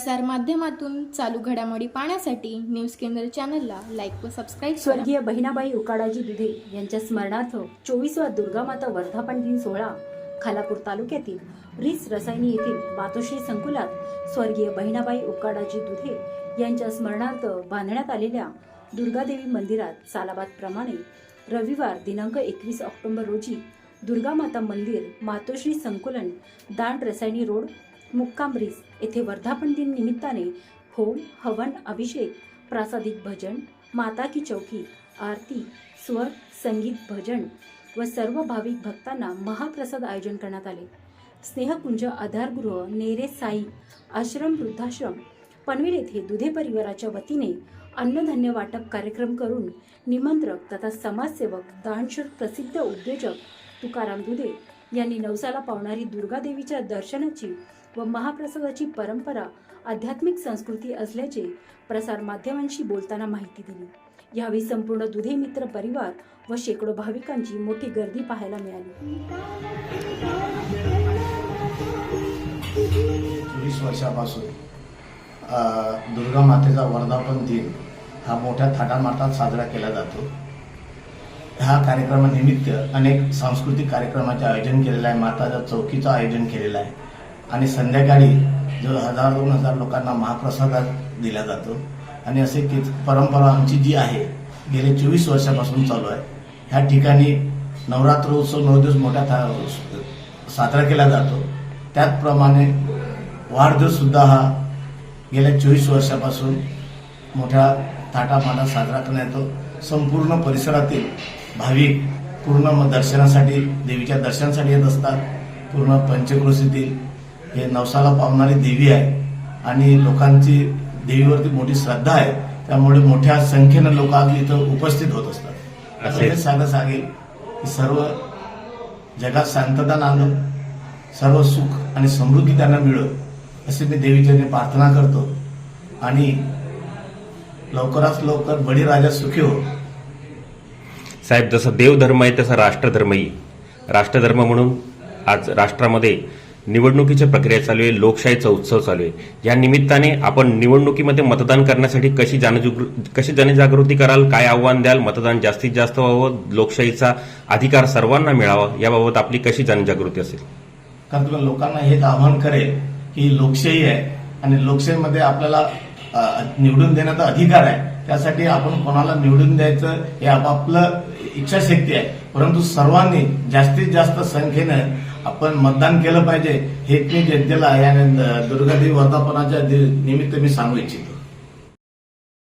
प्रसार माध्यमातून चालू घडामोडी पाहण्यासाठी न्यूज केंद्र चॅनलला लाईक व सबस्क्राईब स्वर्गीय बहिणाबाई उकाडाजी दुधे यांच्या स्मरणार्थ चोवीसवा दुर्गामाता वर्धापन दिन सोहळा खालापूर तालुक्यातील रिस रसायनी येथील मातोश्री संकुलात स्वर्गीय बहिणाबाई उकाडाजी दुधे यांच्या स्मरणार्थ बांधण्यात आलेल्या दुर्गादेवी मंदिरात सालाबाद प्रमाणे रविवार दिनांक एकवीस ऑक्टोबर रोजी दुर्गामाता मंदिर मातोश्री संकुलन दांड रसायनी रोड मुक्काम ब्रिज येथे वर्धापन दिन निमित्ताने होम हवन अभिषेक प्रासादिक भजन माता की चौकी आरती स्वर संगीत भजन व सर्व भाविक भक्तांना महाप्रसाद आयोजन करण्यात आले. स्नेहकुंज आधारगृह नेरे साई आश्रम वृद्धाश्रम पनवेल येथे दुधे परिवाराच्या वतीने अन्नधान्य वाटप कार्यक्रम करून निमंत्रक तथा समाजसेवक दानशूर प्रसिद्ध उद्योजक तुकाराम दुधे यांनी नवसाला पावणारी दुर्गादेवीच्या दर्शनाची व महाप्रसादाची परंपरा आध्यात्मिक संस्कृती असल्याचे प्रसार माध्यमांशी बोलताना माहिती दिली. यावेळी संपूर्ण दुधे मित्र परिवार व शेकडो भाविकांची मोठी गर्दी पाहायला मिळाली. वीस वर्षापासून दुर्गा मातेचा वर्धापन दिन हा मोठ्या थाटामाटात साजरा केला जातो. ह्या कार्यक्रमानिमित्त अनेक सांस्कृतिक कार्यक्रमाचे आयोजन केलेलं आहे माताच्या चौकीचं आयोजन केलेलं आहे. आणि संध्याकाळी जो हजार दोन हजार लोकांना महाप्रसाद दिला जातो. आणि असे की परंपरा आमची जी आहे गेले चोवीस वर्षापासून चालू आहे. ह्या ठिकाणी नवरात्र उत्सव नऊ दिवस मोठ्या था- साजरा केला जातो. त्याचप्रमाणे वाढदिवससुद्धा हा गेल्या चोवीस वर्षापासून मोठ्या थाटामाटात साजरा करण्यात येतो. संपूर्ण परिसरातील भाविक पूर्ण म- दर्शनासाठी देवीच्या दर्शनासाठी येत असतात. पूर्ण पंचक्रोशीतील हे नवसाला पावणारी देवी आहे. आणि लोकांची देवीवरती मोठी श्रद्धा आहे. त्यामुळे मोठ्या संख्येनं लोक आज इथं उपस्थित होत असतात. हेच सांगत सांगेल की सर्व जगात शांतता नांदो सर्व सुख आणि समृद्धी त्यांना मिळो अशी मी देवीचरणी प्रार्थना करतो. आणि लवकरात लवकर बळीराजा सुखी हो साहेब जसं देवधर्म आहे तसा राष्ट्रधर्मही. राष्ट्रधर्म म्हणून आज राष्ट्रामध्ये निवडणुकीची प्रक्रिया चालू आहे लोकशाहीचा उत्सव चालू आहे. या निमित्ताने आपण निवडणुकीमध्ये मतदान करण्यासाठी कशी जनजागृ कशी जनजागृती कराल काय आव्हान द्याल मतदान जास्तीत जास्त व्हावं लोकशाहीचा अधिकार सर्वांना मिळावा याबाबत आपली कशी जनजागृती असेल? कारण तुला लोकांना हेच आव्हान करेल की लोकशाही आहे आणि लोकशाहीमध्ये आपल्याला निवडून देण्याचा अधिकार आहे. त्यासाठी आपण कोणाला निवडून द्यायचं हे आपापलं इच्छाशक्ती आहे. परंतु सर्वांनी जास्तीत जास्त संख्येनं आपण मतदान केलं पाहिजे हे मी जनतेला या दुर्गादेवी वर्धापनाच्या निमित्त मी सांगू इच्छितो.